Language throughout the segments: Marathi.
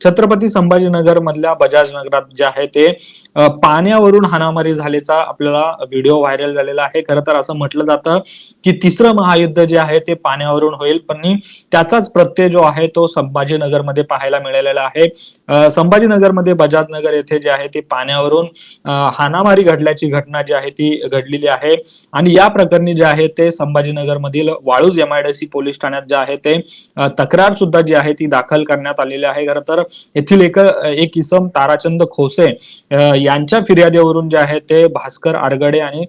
छत्रपती संभाजीनगर मधल्या बजाज नगरात जे आहे ते पाण्यावरून हाणामारी झाल्याचा आपल्याला व्हिडिओ व्हायरल झालेला आहे. खरं तर असं म्हटलं जातं की तिसरं महायुद्ध जे आहे ते पाण्यावरून होईल. पण त्याचाच प्रत्यय जो आहे तो संभाजीनगरमध्ये पाहायला मिळालेला आहे. संभाजीनगरमध्ये बजाज नगर येथे जे आहे ते पाण्यावरून हाणामारी घडल्याची घटना जी आहे ती घडलेली आहे. आणि या प्रकरणी जे आहे ते संभाजीनगर मधील वाळूज एमआयडीसी पोलीस ठाण्यात जे आहे ते तक्रार सुद्धा जी आहे ती दाखल करण्यात आलेली आहे. खरं तर येथील एक एक इसम ताराचंद खोसे यांच्या फिर्यादीवरून जे आहे ते भास्कर आरगडे आणि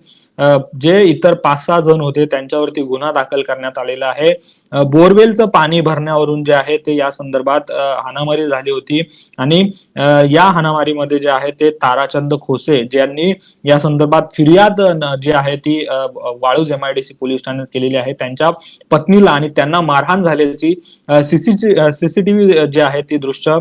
जे इतर पाच सहा जण होते त्यांच्यावरती गुन्हा दाखल करण्यात आलेला आहे. बोरवेलचं पाणी भरण्यावरून जे आहे ते या संदर्भात हाणामारी झाली होती. आणि या हाणामारीमध्ये जे आहे ते ताराचंद खोसे ज्यांनी या संदर्भात फिर्याद जी आहे ती वाळूज एमआयडीसी पोलीस ठाण्यात केलेली आहे. त्यांच्या पत्नीला आणि त्यांना मारहाण झाल्याची सीसीटीव्ही जे आहे ती दृश्य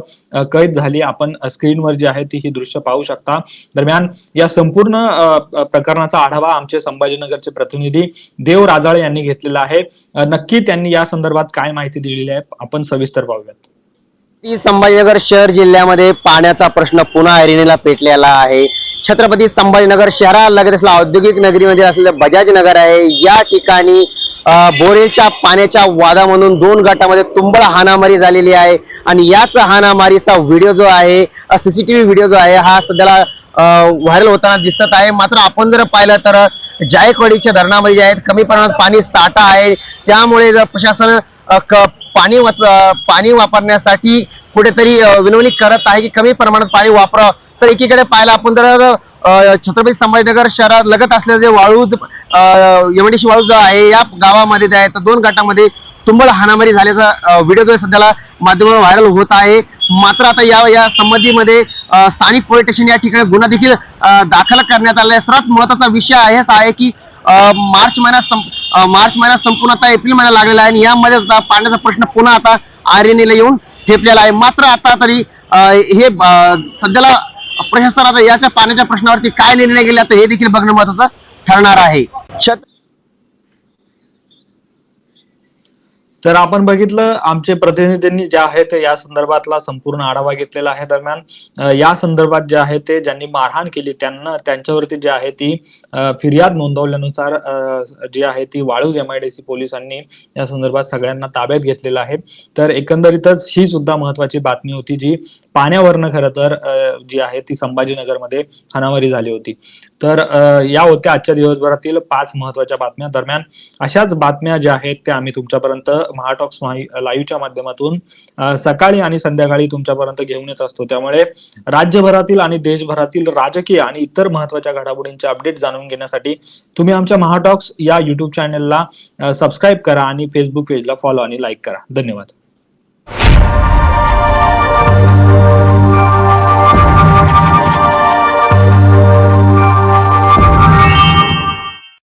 कैद झाली. आपण स्क्रीनवर जी आहे ती ही दृश्य पाहू शकता. दरम्यान या संपूर्ण प्रकरणाचा आढावा आमचे संभाजीनगरचे प्रतिनिधी देव राजाळे यांनी घेतलेला आहे. नक्की त्यांनी या संदर्भात काय माहिती दिलेली आहे? आपण सविस्तर पाहूयात. संभाजीनगर शहर जिल्ह्यामध्ये पाण्याचा प्रश्न पुन्हा ऐरणीला पेटलेला आहे. छत्रपती संभाजीनगर शहरालगत असलेल्या औद्योगिक नगरीमध्ये असलेलं बजाज नगर आहे. या ठिकाणी बोरेच्या बोरेलच्या पाण्याच्या म्हणून दोन गटामध्ये तुंबळ हाणामारी झालेली आहे. आणि याच हाणामारीचा व्हिडिओ जो आहे सीसीटीव्ही व्हिडिओ जो आहे हा सध्याला व्हायरल होताना दिसत आहे. मात्र आपण जर पाहिलं तर जायकवाडीच्या धरणामध्ये जे आहेत कमी प्रमाणात पाणी साठा आहे. त्यामुळे जर प्रशासन क- पाणी वाच पाणी वापरण्यासाठी कुठेतरी विनवणी करत आहे की कमी प्रमाणात पाणी वापरावं तर एकीकडे पाहायला आपण जर छत्रपती संभाजीनगर शहरात लगत असलेलं जे वाळूज एमडीशी वाळूज आहे या गावामध्ये जे आहे तर दोन गटामध्ये तुंबळ हाणामारी झाल्याचा व्हिडिओ जो आहे सध्याला माध्यमावर व्हायरल होत आहे. मात्र आता या या संबंधीमध्ये स्थानिक पोलीस स्टेशन या ठिकाणी गुन्हा देखील दाखल करण्यात आला आहे सर्वात महत्त्वाचा विषय हेच आहे की मार्च महिन्यात मार्च महिन्यात संपूर्ण आता एप्रिल महिना लागलेला आहे आणि यामध्ये आता पाण्याचा प्रश्न पुन्हा आता आर्यनीला येऊन ठेपलेला आहे. मात्र आता तरी हे सध्याला प्रशासनाचा याच्या पाण्याच्या प्रश्नावरती काय निर्णय गेले आता हे देखील बघणं महत्वाचं ठरणार आहे. तर आपण बघितलं आमचे प्रतिनिधींनी जे आहे ते या संदर्भातला संपूर्ण आढावा घेतलेला आहे दरम्यान. या संदर्भात जे आहे ते ज्यांनी मारहाण केली त्यांना त्यांच्यावरती जे आहे ती फिर्याद नोंदवल्यानुसार जी आहे ती वाळूज एमआयडीसी पोलिसांनी या संदर्भात सगळ्यांना ताब्यात घेतलेलं आहे. तर एकंदरीतच ही सुद्धा महत्वाची बातमी होती जी पाण्यावरनं खरं तर जी आहे ती संभाजीनगरमध्ये हाणामारी झाली होती. तर या होत्या आजच्या दिवसभरातील पाच महत्त्वाच्या बातम्या. दरम्यान अशाच बातम्या ज्या आहेत त्या आम्ही तुमच्यापर्यंत महाटॉक्स लाईव्हच्या माध्यमातून सकाळी आणि संध्याकाळी तुमच्यापर्यंत घेऊन येत असतो. त्यामुळे राज्यभरातील आणि देशभरातील राजकीय आणि इतर महत्त्वाच्या घडामोडींचे अपडेट जाणून घेण्यासाठी तुम्ही आमच्या महाटॉक्स या युट्यूब चॅनेलला सबस्क्राईब करा आणि फेसबुक पेजला फॉलो आणि लाईक करा. धन्यवाद.